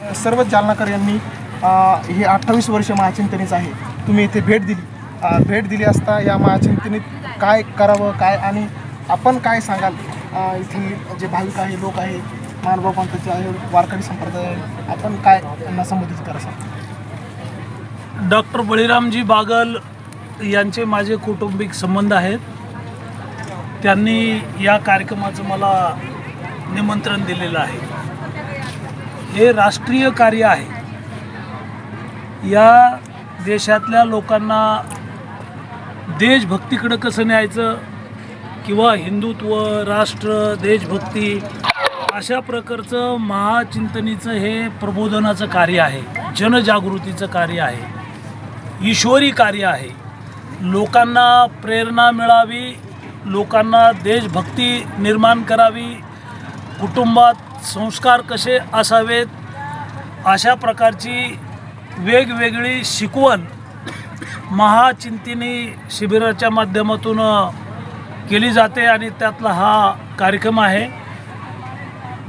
सर्वच जालनाकर यांनी हे अठ्ठावीस वर्ष महाचिंतनीच आहे. तुम्ही इथे भेट दिली. भेट दिली असता या महाचिंतनीत काय करावं काय आणि आपण काय सांगाल? इथली जे भाविक आहे लोक आहे मानभाव पंथाचे आहे वारकरी संप्रदाय आहे आपण काय त्यांना संबोधित कराल डॉक्टर बळीरामजी बागल यांचे माझे कौटुंबिक संबंध आहेत. त्यांनी या कार्यक्रमाचं मला निमंत्रण दिलेलं आहे. हे राष्ट्रीय कार्य आहे. या देशातल्या लोकांना देशभक्तीकडं कसं न्यायचं किंवा हिंदुत्व राष्ट्र देशभक्ती अशा प्रकारचं महाचिंतनीचं हे प्रबोधनाचं कार्य आहे जनजागृतीचं कार्य आहे ईश्वरी कार्य आहे. लोकांना प्रेरणा मिळावी लोकांना देशभक्ती निर्माण करावी कुटुंबात संस्कार कसे असावेत? अशा प्रकारची वेगवेगळी शिकवण महाचिंतिनी शिबिराच्या माध्यमातून केली जाते आणि त्यातला हा कार्यक्रम आहे.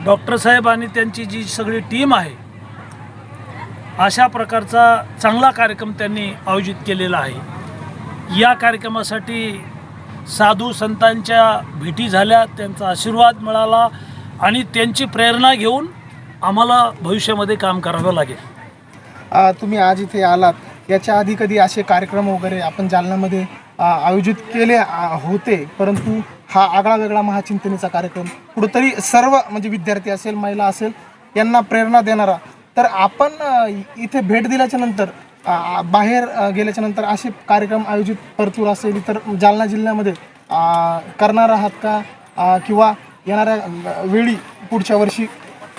डॉक्टर साहेब आणि त्यांची जी सगळी टीम आहे अशा प्रकारचा चांगला कार्यक्रम त्यांनी आयोजित केलेला आहे. या कार्यक्रमासाठी साधू संतांच्या भेटी झाल्या त्यांचा आशीर्वाद मिळाला. आणि त्यांची प्रेरणा घेऊन आम्हाला भविष्यामध्ये काम करावं लागेल. तुम्ही आज इथे आलात. याच्या आधी कधी असे कार्यक्रम वगैरे आपण जालन्यामध्ये आयोजित केले आ होते परंतु हा आगळा वेगळा महाचिंतनेचा कार्यक्रम कुठंतरी सर्व म्हणजे विद्यार्थी असेल महिला असेल यांना प्रेरणा देणारा. तर आपण अ, इथे भेट दिल्याच्या नंतर बाहेर अ, गेल्याच्यानंतर असे कार्यक्रम आयोजित परतूर असेल इतर जालना जिल्ह्यामध्ये करणार आहात का? किंवा येणाऱ्या वेळी पुढच्या वर्षी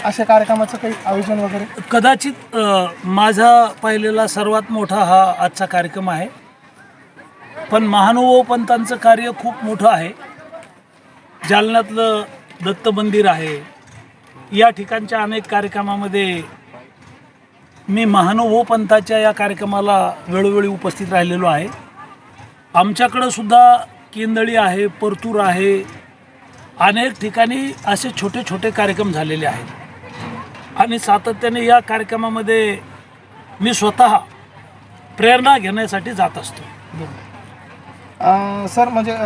अशा कार्यक्रमाचं काही आयोजन वगैरे? कदाचित अ, माझा पाहिलेला सर्वात मोठा हा आजचा कार्यक्रम आहे. पण महानुभाव पंतांचं कार्य खूप मोठं आहे. जालन्यातलं दत्त मंदिर आहे. या ठिकाणच्या अनेक कार्यक्रमामध्ये मी महानुभव पंथाच्या या कार्यक्रमाला वेळोवेळी उपस्थित राहिलेलो आहे. आमच्याकडं सुद्धा केंदळी आहे परतूर आहे अनेक ठिकाणी असे छोटे छोटे कार्यक्रम झालेले आहेत. आणि सातत्याने या कार्यक्रमामध्ये मी स्वतः प्रेरणा घेण्यासाठी जात असतो. सर म्हणजे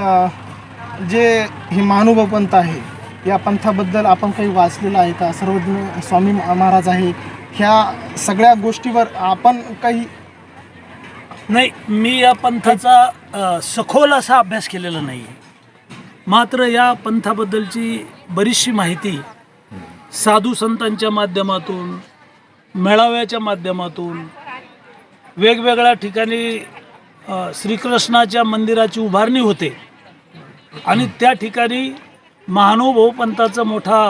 जे ही महानुभाव पंथ आहे या पंथाबद्दल आपण काही वाचलेलं आहे का? सर्वज्ञ स्वामी महाराज आहे ह्या सगळ्या गोष्टीवर आपण काही नाही मी या पंथाचा सखोल असा अभ्यास केलेला नाही आहे मात्र या पंथाबद्दलची बरीचशी माहिती साधू संतांच्या माध्यमातून मेळाव्याच्या माध्यमातून वेगवेगळ्या ठिकाणी श्रीकृष्णाच्या मंदिराची उभारणी होते. आणि त्या ठिकाणी महानुभाव पंथाचा मोठा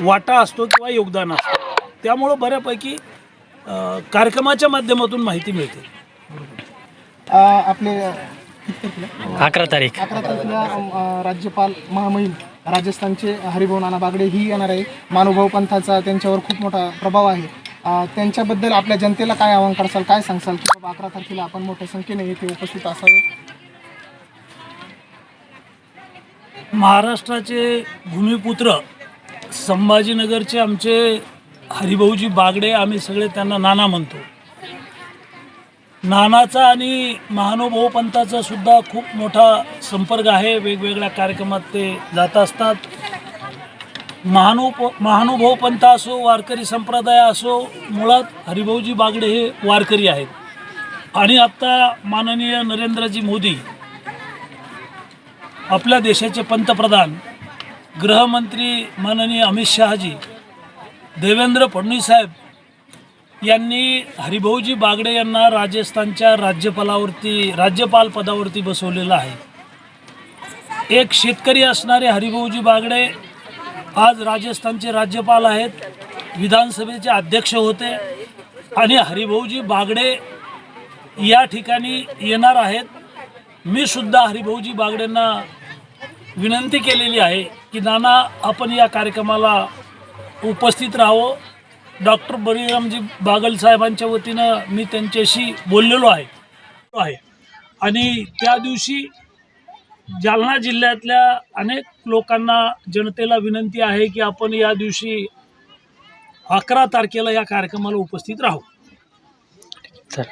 वाटा असतो किंवा योगदान असतं. त्यामुळं बऱ्यापैकी कार्यक्रमाच्या माध्यमातून माहिती मिळते. आपले अकरा तारीख. अकरा तारखेला राज्यपाल महामहिम राजस्थानचे हरिभाऊ नाना बागडे ही येणार आहे. महानुभाव पंथाचा त्यांच्यावर खूप मोठा प्रभाव आहे. अ, त्यांच्याबद्दल आपल्या जनतेला काय आवाहन करसाल काय सांगसाल? की बाबा अकरा तारखेला आपण मोठ्या संख्येने येथे उपस्थित असावे. महाराष्ट्राचे भूमिपुत्र संभाजीनगरचे आमचे हरिभाऊजी बागडे आम्ही सगळे त्यांना नाना म्हणतो. नानाचा आणि महानुभाऊ पंथाचा सुद्धा खूप मोठा संपर्क आहे. वेगवेगळ्या कार्यक्रमात ते जात असतात. महानुभ महानुभाव पंथ असो वारकरी संप्रदाय असो मुळात हरिभाऊजी बागडे हे वारकरी आहेत. आणि आत्ता माननीय नरेंद्रजी मोदी आपल्या देशाचे पंतप्रधान गृहमंत्री माननीय अमित शहाजी देवेंद्र फडणवीस साहेब यांनी हरिभाऊजी बागडे यांना राजस्थानच्या राज्यपालावरती राज्यपाल पदावरती बसवलेलं आहे. एक शेतकरी असणारे हरिभाऊजी बागडे आज राजस्थानचे राज्यपाल आहेत विधानसभेचे अध्यक्ष होते आणि हरिभाऊजी बागडे या ठिकाणी येणार आहेत. मी सुद्धा हरिभाऊजी बागडेंना विनंती केलेली आहे की नाना आपण या कार्यक्रमाला उपस्थित राहावं डॉक्टर बळीरामजी बागल साहेबांच्या वतीनं मी त्यांच्याशी बोललेलो आहे. आहे. आणि त्या दिवशी जालना जिल्ह्यातल्या अनेक लोकांना जनतेला विनंती आहे की आपण या दिवशी अकरा तारखेला या कार्यक्रमाला उपस्थित राहू. चल